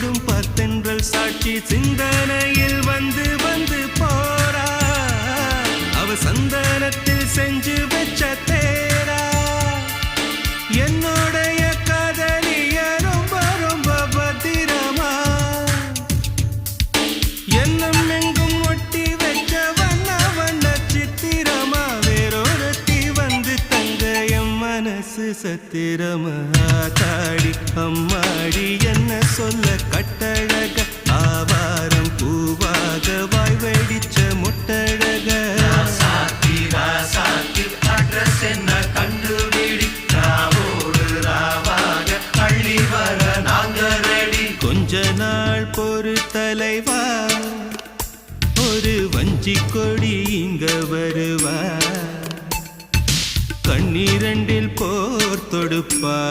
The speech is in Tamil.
காதல் ஆட்சி கூடும் சாட்சி சிந்தனையில் வந்து வந்து போறா. அவ சந்தனத்தில் செஞ்சு வச்ச தேரா. என்னுடைய காதலிய ரொம்ப ரொம்ப பத்திரமா. எண்ணம் எங்க மனசு சத்திரமா தாடி. அம்மாடி என்ன சொல்ல கட்டழக? ஆவாரம் பூவாக வாய் வெடிச்ச முட்டழக. என்ன கண்டுபிடி? ராவோடு ராவாக அள்ளி வர நாங்க ரெடி கொஞ்ச நாள் பொறு தலைவா? ஒரு வஞ்சி கொடி இங்க வருவா? கண்ணீரண்டில் போர் தொடுப்பார்.